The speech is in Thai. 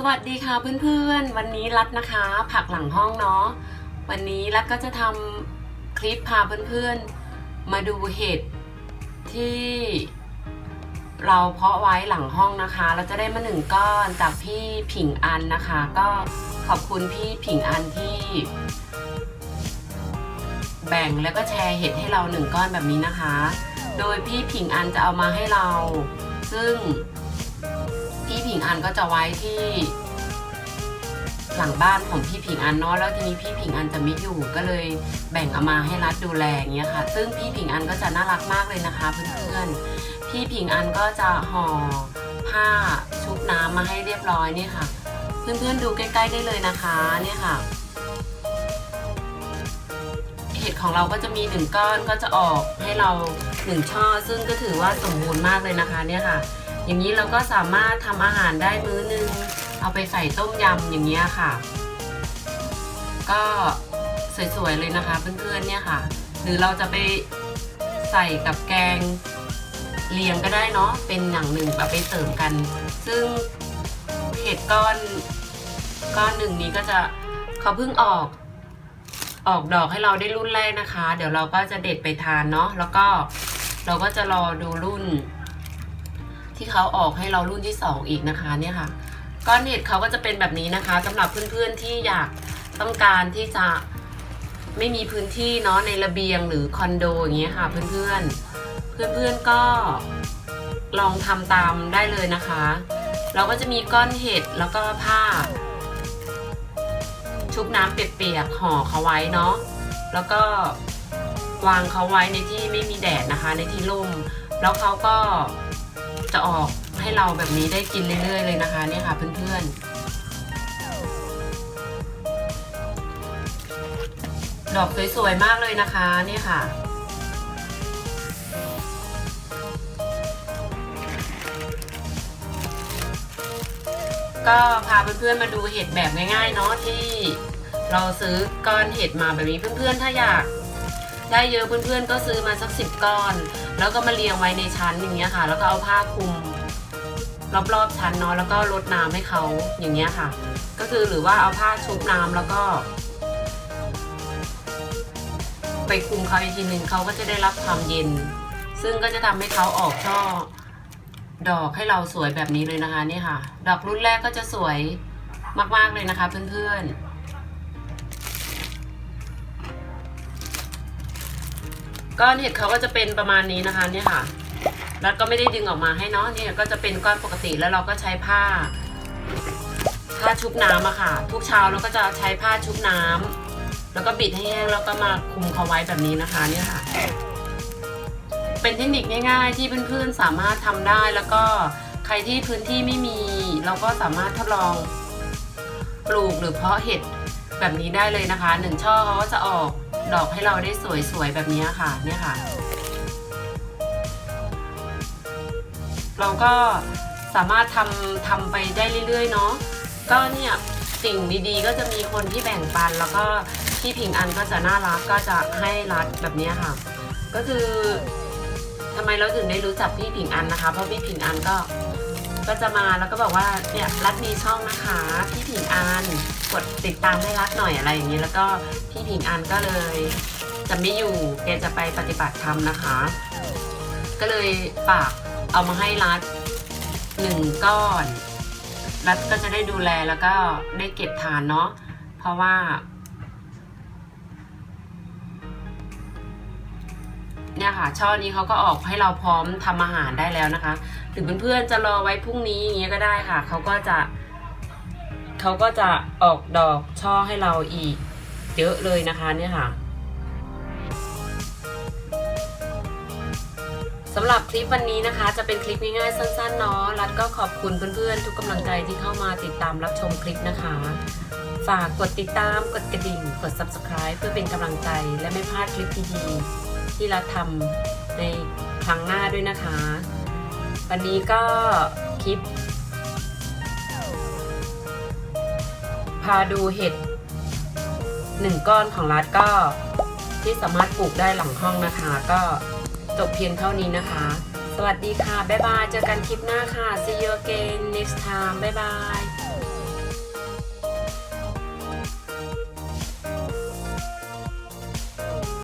สวัสดีค่ะเพื่อนๆ วันนี้รัดนะคะ ผักหลังห้องเนาะวันนี้รัดก็จะทำคลิปพาเพื่อนๆ มาดูเห็ดที่เราเพาะไว้หลังห้องนะคะ เราจะได้มาหนึ่งก้อนจากพี่ผิงอันนะคะ ก็ขอบคุณพี่ผิงอันที่ แบ่งแล้วก็แชร์เห็ดให้เราหนึ่งก้อนแบบนี้นะคะ โดยพี่ผิงอันจะเอามาให้เรา ซึ่ง งอันก็จะไว้ที่หลังบ้านของพี่ผิงอันเนาะแล้วทีนี้พี่ผิงอันจะไม่อยู่ก็เลยแบ่งเอามาให้รัดดูแลอย่างเงี้ยค่ะ ซึ่งพี่ผิงอันก็จะน่ารักมากเลยนะคะ เพื่อนๆพี่ผิงอันก็จะห่อผ้าชุบน้ำมาให้เรียบร้อยนี่ค่ะ เพื่อนๆดูใกล้ ๆได้เลยนะคะเนี่ยค่ะ เห็ดของเราก็จะมีหนึ่งก้อนก็จะออกให้เราหนึ่งช่อซึ่งก็ถือว่าสมบูรณ์มากเลยนะคะเนี่ยค่ะ อย่างนี้เราก็สามารถทำอาหารได้มื้อนึง เอาไปใส่ต้มยำอย่างเงี้ยค่ะ ก็สวยๆเลยนะคะ เพื่อนๆเนี่ยค่ะ หรือเราจะไปใส่กับแกงเลียงก็ได้เนาะเป็นอย่างหนึ่งเอาไปเสริมกัน ซึ่งเห็ดก้อนก้อนหนึ่งนี้ก็จะเขาเพิ่งออกออกดอกให้เราได้รุ่นแรกนะคะ เดี๋ยวเราก็จะเด็ดไปทานเนาะแล้วก็เราก็จะรอดูรุ่น ที่เขาออกให้เรารุ่นที่ 2 อีกนะคะเนี่ยค่ะก้อนเห็ดเขาก็จะเป็นแบบนี้นะคะสำหรับเพื่อนๆที่อยากต้องการที่จะไม่มีพื้นที่เนาะในระเบียงหรือคอนโดอย่างเงี้ยค่ะ เพื่อนๆ เพื่อนๆก็ลองทำตามได้เลยนะคะ เราก็จะมีก้อนเห็ดแล้วก็ผ้า ชุบน้ำเปียกๆห่อเขาไว้เนาะแล้วก็วางเขาไว้ในที่ไม่มีแดดนะคะ ในที่ร่มแล้วเขาก็ จะออกให้เราแบบนี้ได้กินเรื่อยๆเลยนะคะเนี่ยค่ะเพื่อนๆ ดอกสวยๆมากเลยนะคะเนี่ยค่ะก็พาเพื่อนๆมาดูเห็ดแบบง่ายๆเนาะที่เราซื้อก้อนเห็ดมาแบบนี้เพื่อนๆ ถ้าอยาก ได้เยอะเพื่อนๆก็ซื้อมาสักสิบก้อน แล้วก็มาเรียงไว้ในชั้นอย่างเงี้ยค่ะ แล้วก็เอาผ้าคลุมรอบๆชั้นเนาะแล้วก็รดน้ำให้เขาอย่างเงี้ยค่ะ ก็คือหรือว่าเอาผ้าชุบน้ำแล้วก็ ไปคลุมเขาอีกทีหนึ่งเขาก็จะได้รับความเย็น ซึ่งก็จะทำให้เขาออกช่อดอกให้เราสวยแบบนี้เลยนะคะนี่ค่ะ ดอกรุ่นแรกก็จะสวยมากๆเลยนะคะเพื่อนๆ ก้อนเห็ดเขาก็จะเป็นประมาณนี้นะคะเนี่ยค่ะ แล้วก็ไม่ได้ดึงออกมาให้เนาะเนี่ยก็จะเป็นก้อนปกติแล้วเราก็ใช้ผ้า ผ้าชุบน้ำอะค่ะ ทุกเช้าเราก็จะใช้ผ้าชุบน้ำแล้วก็บิดให้แห้งแล้วก็มาคุมเขาไว้แบบนี้นะคะเนี่ยค่ะ เป็นเทคนิคง่ายๆ ที่เพื่อนๆสามารถทำได้แล้วก็ใครที่พื้นที่ไม่มี เราก็สามารถทดลองปลูกหรือเพาะเห็ดแบบนี้ได้เลยนะคะหนึ่งช่อเขาก็จะออก ดอกให้เราได้สวยๆแบบนี้ค่ะเนี่ยค่ะ เราก็สามารถทำทำไปได้เรื่อยๆเนาะก็เนี่ยสิ่งดีๆ ก็จะมีคนที่แบ่งปัน แล้วก็พี่พิงอันก็จะน่ารักก็จะให้รัดแบบนี้ค่ะ ก็คือทำไมเราถึงได้รู้จักพี่พิงอันนะคะ เพราะพี่พิงอันก็ ก็จะมาแล้วก็บอกว่าเนี่ยรัดมีช่องนะคะพี่ผิงอันกดติดตามให้รัดหน่อยอะไรอย่างนี้แล้วก็พี่ผิงอันก็เลย จะไม่อยู่แกจะไปปฏิบัติธรรมนะคะ ก็เลยฝากเอามาให้รัดหนึ่งก้อนรัดก็จะได้ดูแลแล้วก็ได้เก็บทานเนาะเพราะว่า เนี่ยค่ะ ช่อนี้เขาก็ออกให้เราพร้อมทำอาหารได้แล้วนะคะ หรือเพื่อนๆจะรอไว้พรุ่งนี้อย่างเงี้ยก็ได้ค่ะเขาก็จะเขาก็จะออกดอกช่อให้เราอีก เยอะเลยนะคะเนี่ยค่ะสำหรับคลิปวันนี้นะคะ จะเป็นคลิปง่ายๆสั้นๆเนาะรัดก็ขอบคุณเพื่อนๆ ทุกกำลังใจที่เข้ามาติดตามรับชมคลิปนะคะ ฝากกดติดตามกดกระดิ่ง กด subscribe เพื่อเป็นกำลังใจและไม่พลาดคลิปดีๆ ที่รัดทำในครั้งหน้าด้วยนะคะ วันนี้ก็คลิป พาดูเห็ดหนึ่งก้อนของรัฐก็ที่สามารถปลูกได้หลังห้องนะคะ ก็จบเพียงเท่านี้นะคะ สวัสดีค่ะ บ๊ายบาย เจอกันคลิปหน้าค่ะ see you again next time บ๊ายบาย